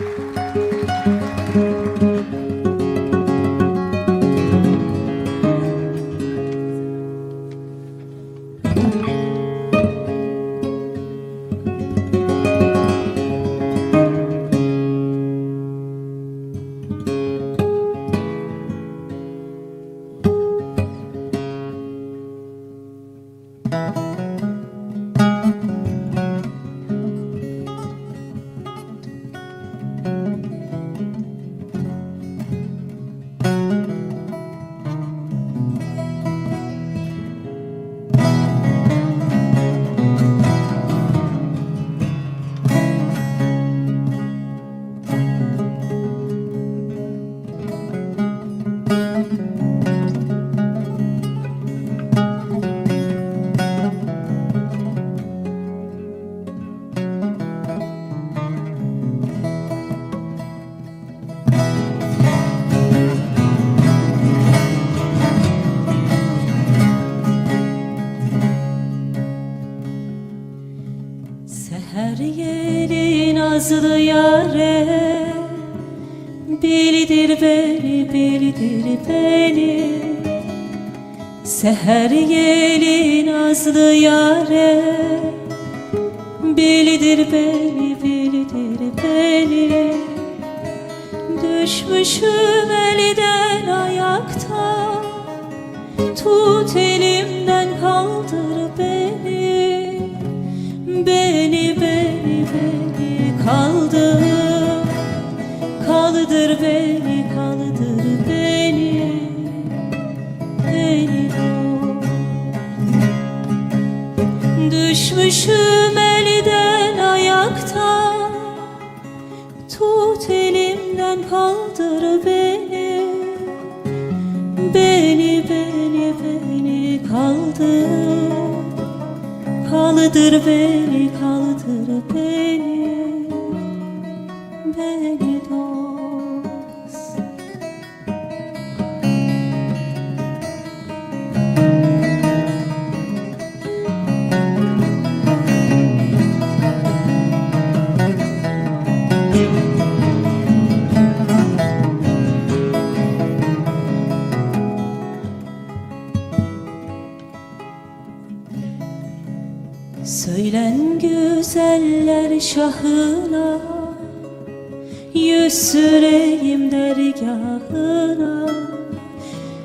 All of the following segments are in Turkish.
Seher yeri nazlı yare. Bildir beni, bildir beni. Seher yeli nazlı yare. Bildir beni, bildir beni. Düşmüşüm elden ayakta. Tut elimden kaldır Beni, kaldır beni. Beni doğ Düşmüşüm elden ayakta Tut elimden kaldır beni. Beni, beni, beni kaldır. Kaldır beni, kaldır beni Söylen güzeller şahına Yüz süreyim dergahına.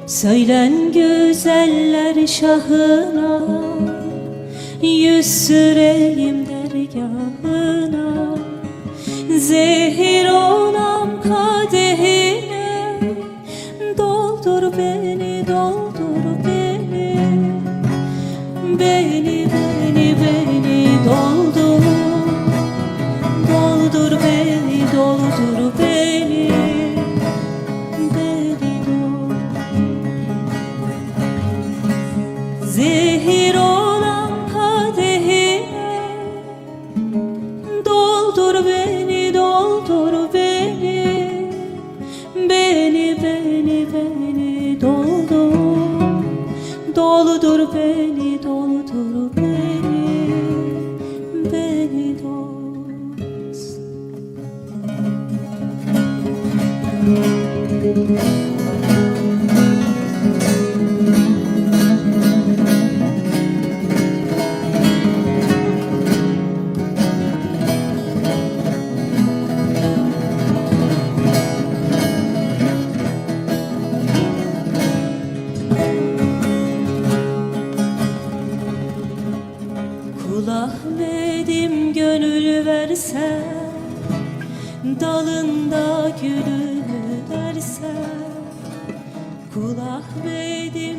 Söylen güzeller şahına Yüz süreyim dergahına. Zehir olam kadehine Doldur beni, doldur beni. Beni, Zehir olan kadehine Doldur beni, doldur beni. Beni, beni, beni doldur. Doldur beni, doldur beni. Beni dost Kul gönül verse Dalında gülünü derse Kul Ahmet'im